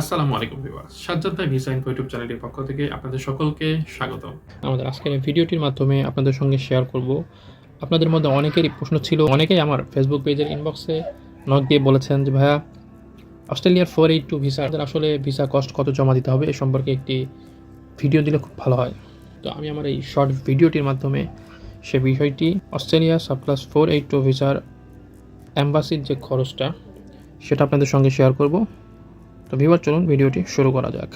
আসসালামু আলাইকুম ভিউয়ার্স। সাজ্জাদ ভাই, ভিসা ইনফো ইউটিউব চ্যানেলের পক্ষ থেকে আপনাদের সকলকে স্বাগত আমাদের আজকের ভিডিওটির মাধ্যমে আপনাদের সঙ্গে শেয়ার করব। আপনাদের মধ্যে অনেকেরই প্রশ্ন ছিল, অনেকেই আমার ফেসবুক পেজের ইনবক্সে নক দিয়ে বলেছেন যে, ভাইয়া অস্ট্রেলিয়ার ফোর এইট টু ভিসা আসলে ভিসা কস্ট কত জমা দিতে হবে? এ সম্পর্কে একটি ভিডিও দিলে খুব ভালো হয়। তো আমি আমার এই শর্ট ভিডিওটির মাধ্যমে সে বিষয়টি Australia subclass four eight two ভিসার অ্যাম্বাসির যে খরচটা, সেটা আপনাদের সঙ্গে শেয়ার করব। তো ভিউয়ার, চলুন ভিডিওটি শুরু করা যাক।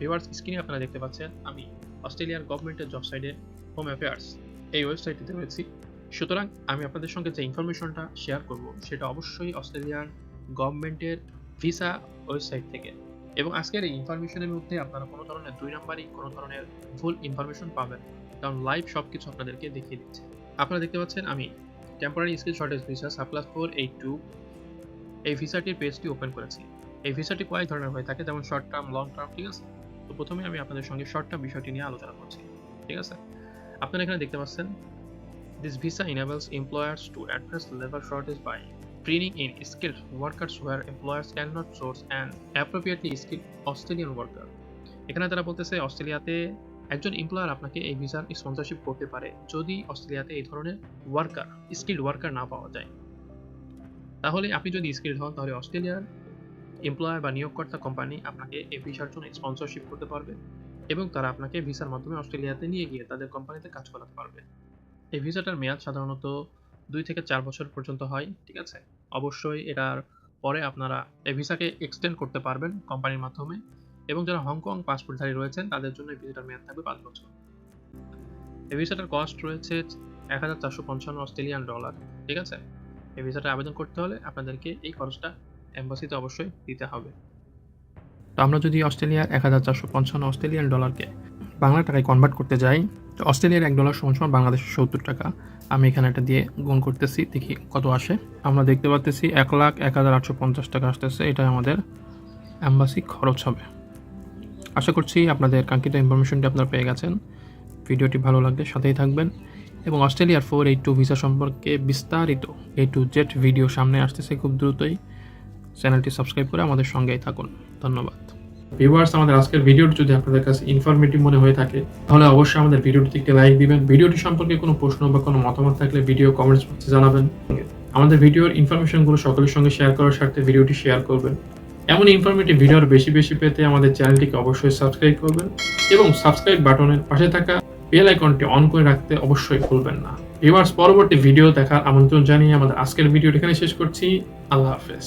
ভিউয়ার্স স্ক্রিনে আপনারা দেখতে পাচ্ছেন, আমি অস্ট্রেলিয়ার গভর্নমেন্টের জব সাইটে হোম অ্যাফেয়ার্স এই ওয়েবসাইটটিতে রয়েছি। সুতরাং আমি আপনাদের সঙ্গে যে ইনফরমেশনটা শেয়ার করব, সেটা অবশ্যই অস্ট্রেলিয়ার গভর্নমেন্টের ভিসা ওয়েবসাইট থেকে। এবং আজকের এই ইনফরমেশনের মধ্যে আপনারা কোনো ধরনের দুই নাম্বারই কোনো ধরনের ভুল ইনফরমেশন পাবেন। কারণ লাইভ সব কিছু আপনাদেরকে দেখিয়ে দিচ্ছে। আপনারা দেখতে পাচ্ছেন, আমি temporary skill shortage visa subclass four eight two এই ভিসাটির পেজটি ওপেন করেছি। এই ভিসাটি কয়েক ধরনের হয়ে থাকে, যেমন শর্ট টার্ম লং টার্ম ঠিক আছে? তো প্রথমে আমি আপনাদের সঙ্গে শর্ট টার্ম বিষয়টি নিয়ে আলোচনা করছি, ঠিক আছে? আপনারা এখানে দেখতে পাচ্ছেন this visa enables employers to address labor shortage by bringing in skilled workers where employers cannot source an appropriately skilled Australian worker এখানে তারা বলতেছে, অস্ট্রেলিয়াতে একজন এমপ্লয়ার আপনাকে এই ভিসার স্পন্সরশিপ করতে পারে যদি অস্ট্রেলিয়াতে এই ধরনের ওয়ার্কার স্কিল্ড ওয়ার্কার না পাওয়া যায়। তাহলে আপনি যদি স্কিল্ড হন, তাহলে অস্ট্রেলিয়ার এমপ্লয়ার বা নিয়োগকর্তা কোম্পানি আপনাকে এই ভিসার জন্য স্পন্সরশিপ করতে পারবে এবং তারা আপনাকে ভিসার মাধ্যমে অস্ট্রেলিয়াতে নিয়ে গিয়ে তাদের কোম্পানিতে কাজ করাতে পারবে। এই ভিসাটার মেয়াদ সাধারণত দুই থেকে চার বছর পর্যন্ত হয়, ঠিক আছে? অবশ্যই এটার পরে আপনারা এই ভিসাকে এক্সটেন্ড করতে পারবেন কোম্পানির মাধ্যমে। এবং যারা হংকং পাসপোর্টধারী রয়েছেন, তাদের জন্য ভিসাটার মেয়াদ থাকবে পাঁচ বছর। এই ভিসাটার কস্ট রয়েছে এক হাজার চারশো পঞ্চান্ন অস্ট্রেলিয়ান ডলার, ঠিক আছে? এই ভিসাটা আবেদন করতে হলে আপনাদেরকে এই খরচটা এম্বাসিতে অবশ্যই দিতে হবে। তো আমরা যদি অস্ট্রেলিয়ার এক হাজার চারশো পঞ্চান্ন অস্ট্রেলিয়ান ডলারকে বাংলা টাকায় কনভার্ট করতে যাই, তো অস্ট্রেলিয়ার এক ডলার সমান সমান বাংলাদেশের সত্তর টাকা। আমি এখানে এটা দিয়ে গুণ করতেছি, দেখি কত আসে। আমরা দেখতে পাচ্তেছি এক লাখ এক হাজার আটশো পঞ্চাশ টাকা আসতেছে এটা আমাদের অ্যাম্বাসি খরচ হবে। আশা করছি আপনাদের কাঙ্ক্ষিত ইনফরমেশনটি আপনারা পেয়ে গেছেন। ভিডিওটি ভালো লাগলে সাথেই থাকবেন এবং অস্ট্রেলিয়ার ফোর এইট টু ভিসা সম্পর্কে বিস্তারিত এ টু জেড ভিডিও সামনে আসতেছে খুব দ্রুতই। চ্যানেলটি সাবস্ক্রাইব করে আমাদের সঙ্গেই থাকুন। ধন্যবাদ। ভিউয়ার্স, আমাদের আজকের ভিডিওটি যদি আপনাদের কাছে ইনফরমেটিভ মনে হয়ে থাকে, তাহলে অবশ্যই আমাদের ভিডিওটিতে একটি লাইক দিবেন। ভিডিওটি সম্পর্কে কোনো প্রশ্ন বা কোনো মতামত থাকলে ভিডিও কমেন্টস বক্সে জানাবেন। আমাদের ভিডিওর ইনফরমেশনগুলো সকলের সঙ্গে শেয়ার করার স্বার্থে ভিডিওটি শেয়ার করবেন। এমন ইনফরমেটিভ ভিডিওর বেশি বেশি পেতে আমাদের চ্যানেলটিকে অবশ্যই সাবস্ক্রাইব করবেন এবং সাবস্ক্রাইব বাটনের পাশে থাকা বেল আইকনটি অন করে রাখতে অবশ্যই ভুলবেন না। ভিউয়ার্স পরবর্তী ভিডিও দেখার আমন্ত্রণ জানিয়ে আমাদের আজকের ভিডিওটি এখানে শেষ করছি। আল্লাহ হাফেজ।